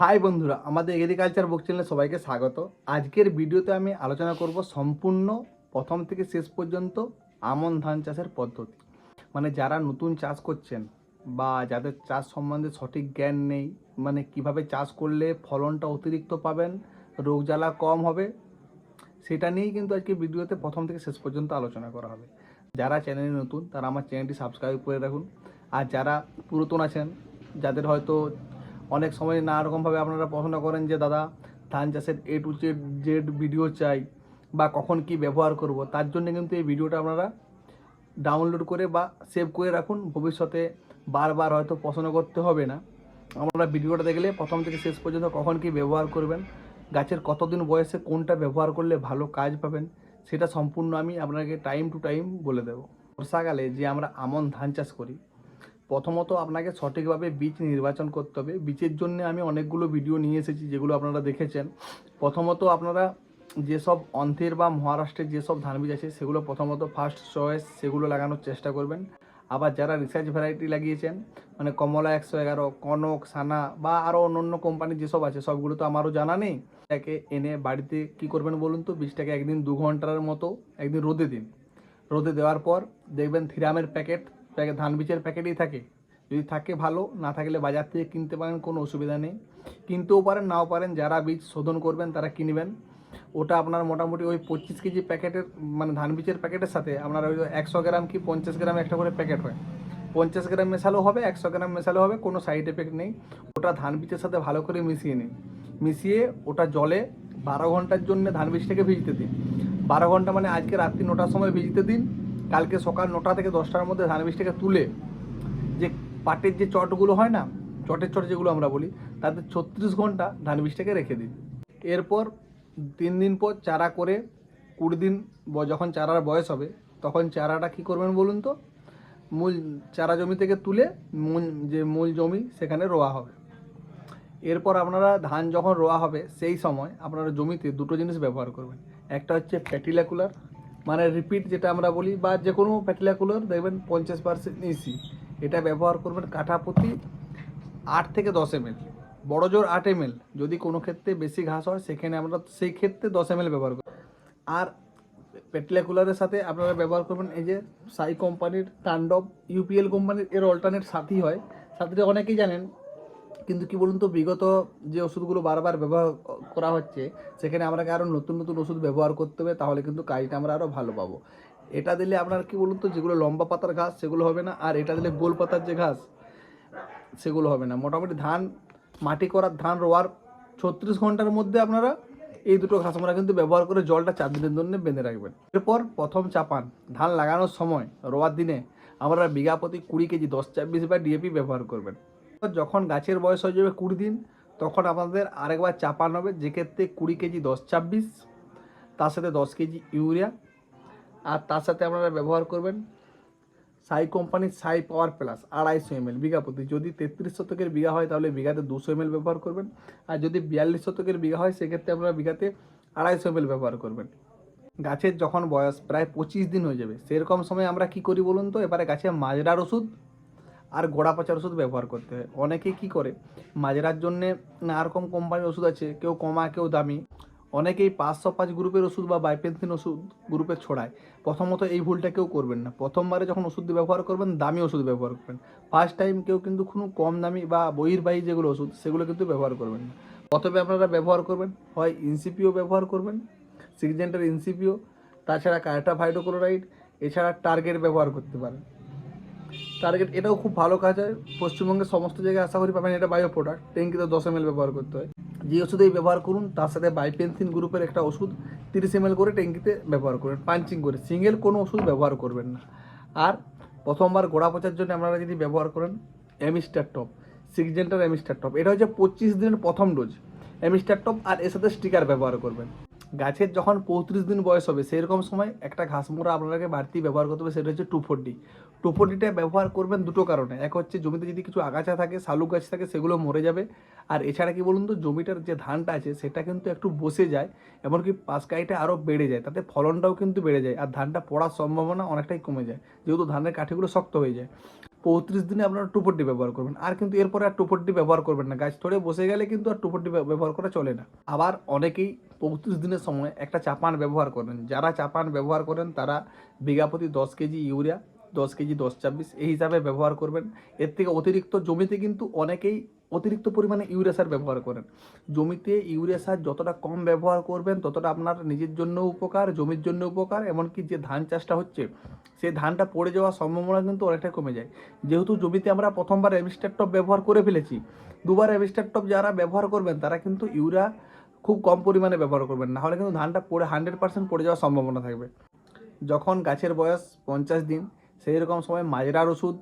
High বন্ধুরা, আমাদের agriculture বুক চ্যানেলে সবাইকে স্বাগত। আজকের ভিডিওতে আমি আলোচনা করব সম্পূর্ণ প্রথম থেকে শেষ পর্যন্ত আমন ধান চাষের পদ্ধতি। মানে যারা নতুন চাষ করছেন বা যাদের চাষ সম্বন্ধে সঠিক জ্ঞান নেই মানে কীভাবে চাষ করলে ফলনটা অতিরিক্ত পাবেন, রোগ জ্বালা কম হবে, সেটা নিয়েই কিন্তু আজকে ভিডিওতে প্রথম থেকে শেষ পর্যন্ত আলোচনা করা হবে। যারা চ্যানেলে নতুন, তারা আমার চ্যানেলটি সাবস্ক্রাইব করে রাখুন। আর যারা পুরাতন আছেন, যাদের হয়তো অনেক সময় নানা রকমভাবে আপনারা প্রশ্ন করেন যে, দাদা, ধান চাষের A to Z Z video চাই বা কখন কি ব্যবহার করব? তার জন্য কিন্তু এই ভিডিওটা আপনারা ডাউনলোড করে বা সেভ করে রাখুন। ভবিষ্যতে বারবার হয়তো প্রশ্ন করতে হবে না। আপনারা ভিডিওটা দেখলে প্রথম থেকে শেষ পর্যন্ত কখন কি ব্যবহার করবেন, গাছের কতদিন বয়সে কোনটা ব্যবহার করলে ভালো কাজ পাবেন, সেটা সম্পূর্ণ আমি আপনাকে টাইম টু টাইম বলে দেবো। বর্ষাকালে যে আমরা আমন ধান চাষ করি প্রথমত আপনাকে সঠিকভাবে বীজ নির্বাচন করতে হবে। বীজের জন্য আমি অনেকগুলো ভিডিও নিয়ে এসেছি, যেগুলো আপনারা দেখেছেন। প্রথমত আপনারা যেসব অন্ধ্রের বা মহারাষ্ট্রের যেসব ধান বীজ আছে, সেগুলো প্রথমত ফার্স্ট চয়েস সেগুলো লাগানোর চেষ্টা করবেন। আবার যারা রিসার্চ ভ্যারাইটি লাগিয়েছেন মানে কমলা একশো এগারো, কনক, সানা বা আরও অন্য অন্য কোম্পানির যেসব আছে, সবগুলো তো আমারও জানা নেই। তাকে এনে বাড়িতে কি করবেন বলুন তো? বীজটাকে একদিন দু ঘণ্টার মতো, একদিন রোদে দিন। রোদে দেওয়ার পর দেখবেন থিরামের প্যাকেট ধান বীজের প্যাকেটই থাকে। যদি থাকে ভালো, না থাকলে বাজার থেকে কিনতে পারেন, কোনো অসুবিধা নেই। কিনতেও পারেন, নাও পারেন, যারা বীজ শোধন করবেন তারা কিনবেন। ওটা আপনার মোটামুটি ওই পঁচিশ কেজি প্যাকেটের মানে ধান বীজের প্যাকেটের সাথে আপনার ওই একশো গ্রাম কি পঞ্চাশ গ্রাম একটা করে প্যাকেট হয়। পঞ্চাশ গ্রাম মেশালেও হবে, একশো গ্রাম মেশালেও হবে, কোনো সাইড এফেক্ট নেই। ওটা ধান বীজের সাথে ভালো করে মিশিয়ে নিন। মিশিয়ে ওটা জলে বারো ঘণ্টার জন্য ধান বীজটাকে ভিজতে দিন। বারো ঘণ্টা মানে আজকে রাত্রি নটার সময় ভিজতে দিন। কালকে সকাল নটা থেকে দশটার মধ্যে ধান বীজটাকে তুলে যে পাটের যে চটগুলো হয় না, চটের চট যেগুলো আমরা বলি, তাতে ছত্রিশ ঘণ্টা ধান বীজটাকে রেখে দিন এরপর তিন দিন পর চারা করে কুড়ি দিন যখন চারার বয়স হবে, তখন চারাটা কি করবেন বলুন তো? মূল চারা জমি থেকে তুলে মূল যে মূল জমি সেখানে রোয়া হবে। এরপর আপনারা ধান যখন রোয়া হবে, সেই সময় আপনারা জমিতে দুটো জিনিস ব্যবহার করবেন। একটা হচ্ছে প্যাটিলাকুলার মানে রিপিট যেটা আমরা বলি, বা যে কোনো প্যাটিলাকুলার দেখবেন পঞ্চাশ পার্সেন্ট ইসি এটা ব্যবহার করবেন কাঠা প্রতি আট থেকে দশ এম এল বড় জোর আট এম যদি কোনো ক্ষেত্রে বেশি ঘাস হয়, সেখানে আমরা সেই ক্ষেত্রে দশ এম ব্যবহার করি আর পেটলাকুলারের সাথে আপনারা ব্যবহার করবেন এই যে সাই কোম্পানির তাণ্ডব ইউপিএল কোম্পানির এর অল্টারনেট সাথী হয়। সাথীটা অনেকেই জানেন কিন্তু কি বলুন তো, বিগত যে ওষুধগুলো বারবার ব্যবহার করা হচ্ছে, সেখানে আমাকে আরও নতুন নতুন ওষুধ ব্যবহার করতে হবে, তাহলে কিন্তু কাজটা আমরা আরও ভালো পাবো। এটা দিলে আপনার কি বলুন তো, যেগুলো লম্বা পাতার ঘাস, সেগুলো হবে না, আর এটা দিলে গোল পাতার যে ঘাস, সেগুলো হবে না। মোটামুটি ধান, মাটি করার ধান রোয়ার ছত্রিশ ঘণ্টার মধ্যে আপনারা এই দুটো ঘাস আমরা কিন্তু ব্যবহার করে জলটা চার দিনের জন্য বেঁধে রাখবেন। এরপর প্রথম চাপান, ধান লাগানোর সময়, রোয়ার দিনে আমরা বিঘা প্রতি কুড়ি কেজি, দশ, ছাব্বিশ বা ডিএপি ব্যবহার করবেন। যখন গাছের বয়স হয়ে যাবে কুড়ি দিন, তখন আমাদের আরেকবার চাপান হবে যেক্ষেত্রে কুড়ি কেজি দশ ছাব্বিশ, তার সাথে দশ কেজি ইউরিয়া, আর তার সাথে আপনারা ব্যবহার করবেন সাই কোম্পানির সাই পাওয়ার প্লাস আড়াইশো এমএল বিঘা প্রতি। যদি তেত্রিশ শতকের বিঘা হয়, তাহলে বিঘাতে দুশো এমএল ব্যবহার করবেন। আর যদি বিয়াল্লিশ শতকের বিঘা হয়, সেক্ষেত্রে আপনারা বিঘাতে আড়াইশো এমএল ব্যবহার করবেন। গাছের যখন বয়স প্রায় পঁচিশ দিন হয়ে যাবে, সেরকম সময় আমরা কি করি বলুন তো? এবারে গাছে মাজরার ওষুধ আর গোড়া পচার ওষুধ ব্যবহার করতে হয়। অনেকে কি করে? মাজরার জন্যে নানা রকম কোম্পানির ওষুধ আছে, কেউ কমা, কেউ দামি। অনেকেই পাঁচশো পাঁচ গ্রুপের ওষুধ বা বাইপেন্সিন ওষুধ গ্রুপে ছড়ায়। প্রথমত এই ভুলটা কেউ করবেন না। প্রথমবারে যখন ওষুধ ব্যবহার করবেন, দামি ওষুধ ব্যবহার করবেন। ফার্স্ট টাইম কেউ কিন্তু কোনো কম দামি বা বহির্বাহী যেগুলো ওষুধ, সেগুলো কিন্তু ব্যবহার করবেন না। প্রথমে আপনারা ব্যবহার করবেন, হয় ইনসিপিও ব্যবহার করবেন সিগজেন্টার ইনসিপিও তাছাড়া কার্টা ভাইডোক্লোরাইড এছাড়া টার্গেট ব্যবহার করতে পারেন। টার্গেট এটাও খুব ভালো কাজ হয়। পশ্চিমবঙ্গের সমস্ত জায়গায় আশা করি পাবেন এটা বায়ো প্রোডাক্ট ট্যাঙ্কিতে দশ এম ব্যবহার করতে হয়। যে ওষুধেই ব্যবহার করুন, তার সাথে বাইপেন্সিন গ্রুপের একটা ওষুধ, তিরিশ এম করে ট্যাঙ্কিতে ব্যবহার করবেন পাঞ্চিং করে। সিঙ্গেল কোনো ওষুধ ব্যবহার করবেন না। আর প্রথমবার গোড়া পচার জন্য আপনারা যদি ব্যবহার করেন Amistar top Syngenta Amistar top এটা হচ্ছে পঁচিশ দিনের প্রথম ডোজ অ্যামিস্টার টপ আর এর সাথে স্টিকার ব্যবহার করবেন। গাছের যখন পঁয়ত্রিশ দিন বয়স হবে সেরকম সময় একটা ঘাস মোড়া আপনাকে বাড়তি ব্যবহার করতে হবে, সেটা হচ্ছে টু ফোরডি টু ফোরডিটা ব্যবহার করবেন দুটো কারণে। এক হচ্ছে জমিতে যদি কিছু আগাছা থাকে, শালুক গাছ থাকে, সেগুলো মরে যাবে। আর এছাড়া কি বলুন তো, জমিটার যে ধানটা আছে, সেটা কিন্তু একটু বসে যায়, এমনকি পাশকাইটা আরও বেড়ে যায়, তাতে ফলনটাও কিন্তু বেড়ে যায়, আর ধানটা পড়ার সম্ভাবনা অনেকটাই কমে যায়, যেহেতু ধানের কাঠিগুলো শক্ত হয়ে যায়। পঁয়ত্রিশ দিনে আপনারা টুপোটি ব্যবহার করবেন, আর কিন্তু এরপরে আর টুপোটি ব্যবহার করবেন না। গাছ ধরে বসে গেলে কিন্তু আর টুপোটি ব্যবহার করা চলে না। আবার অনেকেই পঁয়ত্রিশ দিনের সময় একটা চাপান ব্যবহার করেন। যারা চাপান ব্যবহার করেন, তারা বিঘা প্রতি দশ কেজি ইউরিয়া, দশ কেজি দশ ছাব্বিশ এই হিসাবে ব্যবহার করবেন। এর থেকে অতিরিক্ত জমিতে কিন্তু অনেকেই অতিরিক্ত পরিমাণে ইউরিয়া সার ব্যবহার করেন। জমিতে ইউরিয়া সার যতটা কম ব্যবহার করবেন, ততটা আপনার নিজের জন্য উপকার, জমির জন্য উপকার, এমনকি যে ধান চাষটা হচ্ছে, সেই ধানটা পড়ে যাওয়ার সম্ভাবনা কিন্তু অনেকটা কমে যায়। যেহেতু জমিতে আমরা প্রথমবার এভিস্টার টপ ব্যবহার করে ফেলেছি, দুবার এভিস্টার টপ যারা ব্যবহার করবেন, তারা কিন্তু ইউরিয়া খুব কম পরিমাণে ব্যবহার করবেন, না হলে কিন্তু ধানটা পড়ে হান্ড্রেড পার্সেন্ট পড়ে যাওয়ার সম্ভাবনা থাকবে। যখন গাছের বয়স পঞ্চাশ দিন, সেই রকম সময় মাজরার ওষুধ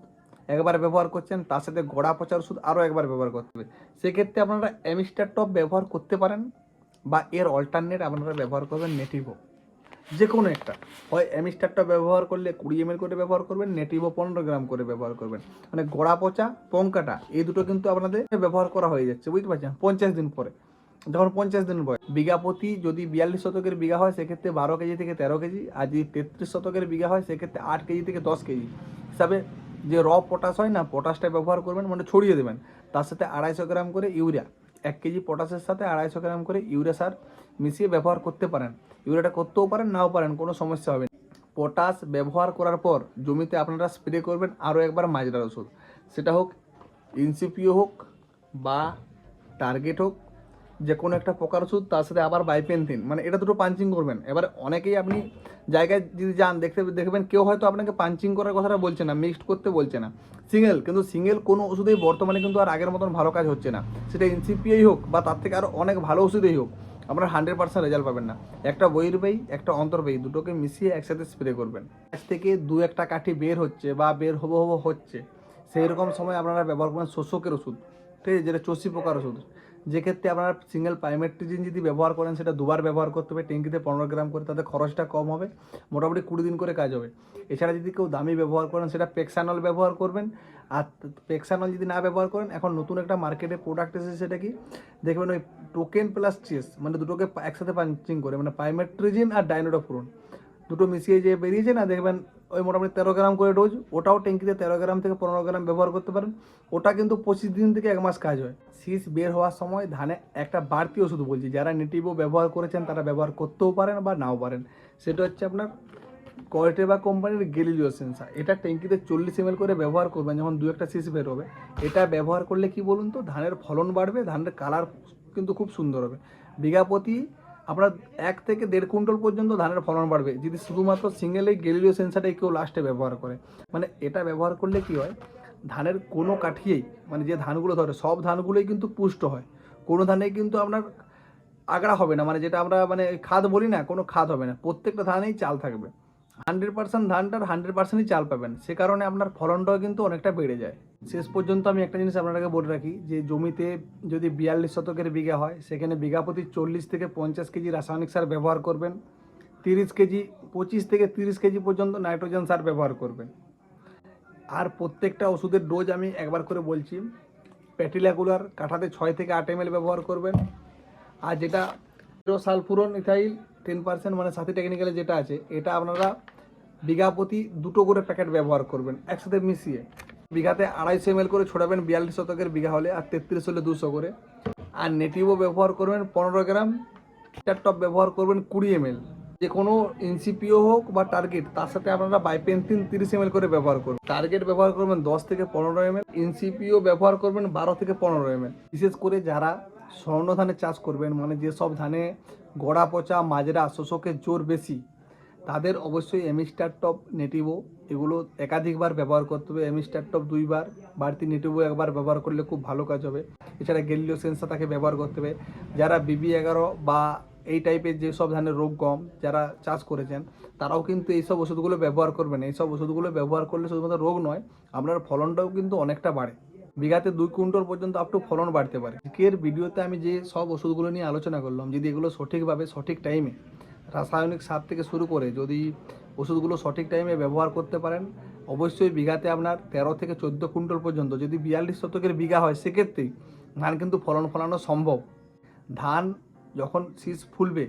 একবার ব্যবহার করছেন, তার সাথে গোড়া পচার ওষুধ আরও একবার ব্যবহার করতে হবে। সেক্ষেত্রে আপনারা এমিস্টার টপ ব্যবহার করতে পারেন বা এর অল্টারনেট আপনারা ব্যবহার করবেন নেটিভো। যে কোনো একটা। হয় এমিস্টারটা ব্যবহার করলে কুড়ি এম করে ব্যবহার করবেন, নেটিভো পনেরো গ্রাম করে ব্যবহার করবেন। মানে গোড়া পচা, পঙ্কাটা, এই দুটো কিন্তু আপনাদের ব্যবহার করা হয়ে যাচ্ছে, বুঝতে পারছেন? পঞ্চাশ দিন পরে। যখন পঞ্চাশ দিন বয়স। বিঘা প্রতি যদি বিয়াল্লিশ শতকের বিঘা হয়, সেক্ষেত্রে বারো কেজি থেকে তেরো কেজি, আর যদি তেত্রিশ শতকের বিঘা হয়, সেক্ষেত্রে আট কেজি থেকে দশ কেজি। হিসাবে যে র পটাশ হয় না পটাশটা ব্যবহার করবেন মানে ছড়িয়ে দেবেন। তার সাথে আড়াইশো গ্রাম করে ইউরিয়া, এক কেজি পটাশের সাথে আড়াইশো গ্রাম করে ইউরিয়া সার মিশিয়ে ব্যবহার করতে পারেন। ইউরিয়াটা করতেও পারেন, নাও পারেন, কোনো সমস্যা হবে না। পটাশ ব্যবহার করার পর জমিতে আপনারা স্প্রে করবেন আরও একবার মাজরার ওষুধ। সেটা হোক ইনসিপিও হোক বা টার্গেট হোক যে কোনো একটা পোকার ওষুধ, তার সাথে আবার বাইপেন্থিন। মানে এটা দুটো পাঞ্চিং করবেন। এবার অনেকেই আপনি জায়গায় যদি যান, দেখতে দেখবেন কেউ হয়তো আপনাকে পাঞ্চিং করার কথাটা বলছে না মিক্সড করতে বলছে না। সিঙ্গেল কিন্তু সিঙ্গেল কোনো ওষুধেই বর্তমানে কিন্তু আর আগের মতন ভালো কাজ হচ্ছে না। সেটা এনসিপিআই হোক বা তার থেকে আরও অনেক ভালো ওষুধেই হোক, আপনার হান্ড্রেড পার্সেন্ট রেজাল্ট পাবেন না। একটা বইয়ের বেই একটা অন্তর্বেই দুটোকে মিশিয়ে একসাথে স্প্রে করবেন। গাছ থেকে দু একটা কাঠি বের হচ্ছে বা বের হব হব হচ্ছে সেই রকম সময় আপনারা ব্যবহার করবেন শোষকের ওষুধ, ঠিক আছে? যেটা চষি পোকার ওষুধ। যেক্ষেত্রে আপনারা সিঙ্গেল পাইমেট্রিজিন যদি ব্যবহার করেন, সেটা দুবার ব্যবহার করতে হবে, ট্যাঙ্কিতে পনেরো গ্রাম করে, তাতে খরচটা কম হবে, মোটামুটি কুড়ি দিন করে কাজ হবে। এছাড়া যদি কেউ দামি ব্যবহার করেন, সেটা পেক্সানল ব্যবহার করবেন, আর পেক্সানল যদি না ব্যবহার করেন, এখন নতুন একটা মার্কেটে প্রোডাক্ট এসেছে সেটা কি? দেখবেন ওই টোকেন প্লাস চেস মানে দুটোকে একসাথে পাঞ্চিং করে মানে পাইমেট্রিজিন আর ডাইনোডোফুরন দুটো মিশিয়ে যে বেরিয়েছে না, দেখবেন ওই মোটামুটি তেরো গ্রাম করে ডোজ ওটাও ট্যাঙ্কিতে তেরো গ্রাম থেকে পনেরো গ্রাম ব্যবহার করতে পারেন। ওটা কিন্তু পঁচিশ দিন থেকে এক মাস কাজ হয়। শীষ বের হওয়ার সময় ধানে একটা বাড়তি ওষুধ বলছি, যারা নেটিভও ব্যবহার করেছেন তারা ব্যবহার করতেও পারেন বা নাও পারেন। সেটা হচ্ছে আপনার কোয়ালিটি কোম্পানির গেলিলিও সেন্সার এটা ট্যাঙ্কিতে চল্লিশ এম করে ব্যবহার করবেন, যখন দু একটা শীষ বের হবে। এটা ব্যবহার করলে কি বলুন তো, ধানের ফলন বাড়বে, ধানের কালার কিন্তু খুব সুন্দর হবে। বিঘা প্রতি আপনার এক থেকে দেড় কুইন্টল পর্যন্ত ধানের ফলন বাড়বে যদি শুধুমাত্র সিঙ্গেল এই গেলিও সেন্সারটাই কেউ লাস্টে ব্যবহার করে। মানে এটা ব্যবহার করলে কি হয়? ধানের কোনো কাঠিয়েই মানে যে ধানগুলো ধরে, সব ধানগুলোই কিন্তু পুষ্ট হয়। কোনো ধানে কিন্তু আপনার আগড়া হবে না মানে যেটা আমরা মানে খাদ বলি না, কোনো খাদ হবে না। প্রত্যেকটা ধানেই চাল থাকবে। হান্ড্রেড পার্সেন্ট ধানটার হান্ড্রেড পার্সেন্টই চাল পাবেন। সে কারণে আপনার ফলনটাও কিন্তু অনেকটা বেড়ে যায়। শেষ পর্যন্ত আমি একটা জিনিস আপনাকে বলে রাখি, যে জমিতে যদি বিয়াল্লিশ শতকের বিঘা হয়, সেখানে বিঘা প্রতি চল্লিশ থেকে পঞ্চাশ কেজি রাসায়নিক সার ব্যবহার করবেন। তিরিশ কেজি, পঁচিশ থেকে তিরিশ কেজি পর্যন্ত নাইট্রোজেন সার ব্যবহার করবেন। আর প্রত্যেকটা ওষুধের ডোজ আমি একবার করে বলছি, প্যাটিলাকুলার কাঠাতে ছয় থেকে আট এম ব্যবহার করবেন। আর যেটা সালফুরন ইথাইল টেন পার্সেন্ট মানে সাথী টেকনিক্যালে যেটা আছে, এটা আপনারা বিঘা প্রতি দুটো করে প্যাকেট ব্যবহার করবেন, একসাথে মিশিয়ে। বিঘাতে আড়াইশো এম করে ছড়াবেন, বিয়াল্লিশ শতকের বিঘা হলে, আর তেত্রিশ হলে দুশো করে। আর নেটিভও ব্যবহার করবেন, পনেরো গ্রাম টপ ব্যবহার করবেন, কুড়ি এম যে কোনো এনসিপিও হোক বা টার্গেট তার সাথে আপনারা বাইপেন্থিন তিরিশ এম করে ব্যবহার করবেন টার্গেট ব্যবহার করবেন দশ থেকে পনেরো এম এনসিপিও ব্যবহার করবেন বারো থেকে পনেরো এম বিশেষ করে যারা স্বর্ণ ধানে চাষ করবেন মানে যেসব ধানে গোড়া পচা মাজরা শোষকের জোর বেশি, তাদের অবশ্যই এমিস্টার টপ নেটিভো এগুলো একাধিকবার ব্যবহার করতে হবে। এমিস্টার টপ দুইবার, বাড়তি নেটিভো একবার ব্যবহার করলে খুব ভালো কাজ হবে। এছাড়া গেলিও সেন্সার তাকে ব্যবহার করতে হবে। যারা বিবি এগারো বা এই টাইপের যেসব ধানের রোগ কম যারা চাষ করেছেন, তারাও কিন্তু এইসব ওষুধগুলো ব্যবহার করবেন। এইসব ওষুধগুলো ব্যবহার করলে শুধুমাত্র রোগ নয়, আপনার ফলনটাও কিন্তু অনেকটা বাড়ে। বিঘাতে দুই কুইন্টল পর্যন্ত আপ টু ফলন বাড়তে পারে। আজকের ভিডিওতে আমি যে সব ওষুধগুলো নিয়ে আলোচনা করলাম, যদি এগুলো সঠিকভাবে, সঠিক টাইমে রাসায়নিক সার থেকে শুরু করে যদি ওষুধগুলো সঠিক টাইমে ব্যবহার করতে পারেন, অবশ্যই বিঘাতে আপনার তেরো থেকে চোদ্দ কুইন্টাল পর্যন্ত, যদি বিয়াল্লিশ শতকের বিঘা হয় সেক্ষেত্রেই ধান কিন্তু ফলন ফলানো সম্ভব। ধান যখন শীষ ফুলবে,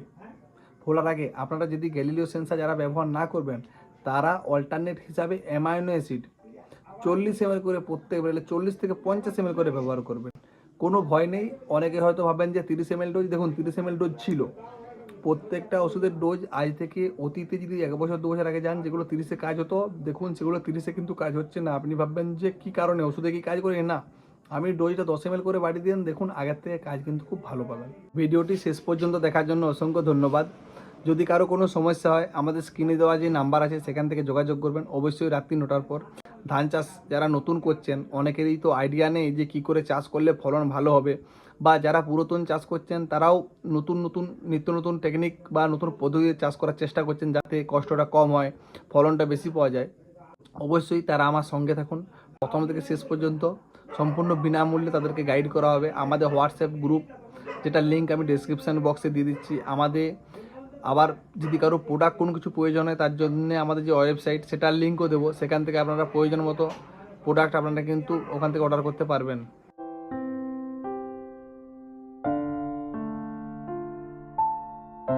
ফোলার আগে আপনারা যদি গ্যালিলিও সেন্সার যারা ব্যবহার না করবেন, তারা অল্টারনেট হিসাবে অ্যামাইনো অ্যাসিড চল্লিশ এম করে প্রত্যেক বেলা চল্লিশ থেকে পঞ্চাশ এম করে ব্যবহার করবেন। কোনো ভয় নেই। অনেকে হয়তো ভাবেন যে তিরিশ এম ডোজ দেখুন তিরিশ এম ডোজ ছিল। প্রত্যেকটা ওষুধের ডোজ আজ থেকে অতীতে যদি এক বছর, দু বছর আগে যান, যেগুলো তিরিশে কাজ হতো, দেখুন সেগুলো তিরিশে কিন্তু কাজ হচ্ছে না। আপনি ভাববেন যে কি কারণে? ওষুধে কি কাজ করে? না। আমি ডোজটা দশ এম করে বাড়ি দিন দেখুন আগের থেকে কাজ কিন্তু খুব ভালো পাবেন। ভিডিওটি শেষ পর্যন্ত দেখার জন্য অসংখ্য ধন্যবাদ। যদি কারও কোনো সমস্যা হয়, আমাদের স্ক্রিনে দেওয়া যে নাম্বার আছে, সেখান থেকে যোগাযোগ করবেন। অবশ্যই রাত্রি নটার পর। ধান চাষ যারা নতুন করছেন, অনেকেরই তো আইডিয়া নেই যে কি করে চাষ করলে ফলন ভালো হবে। বা যারা পুরাতন চাষ করছেন, তারাও নতুন নতুন, নিত্য নতুন টেকনিক বা নতুন পদ্ধতিতে চাষ করার চেষ্টা করছেন যাতে কষ্টটা কম হয়, ফলনটা বেশি পাওয়া যায়। অবশ্যই তারা আমার সঙ্গে থাকুন। প্রথম থেকে শেষ পর্যন্ত সম্পূর্ণ বিনামূল্যে তাদেরকে গাইড করা হবে। আমাদের হোয়াটসঅ্যাপ গ্রুপ যেটা লিঙ্ক আমি ডিসক্রিপশান বক্সে দিয়ে দিচ্ছি। আমাদের আবার যদি কারও প্রোডাক্ট কোনো কিছু প্রয়োজন হয়, তার জন্যে আমাদের যে ওয়েবসাইট সেটার লিঙ্কও দেবো। সেখান থেকে আপনারা প্রয়োজন মতো প্রোডাক্ট আপনারা কিন্তু ওখান থেকে অর্ডার করতে পারবেন।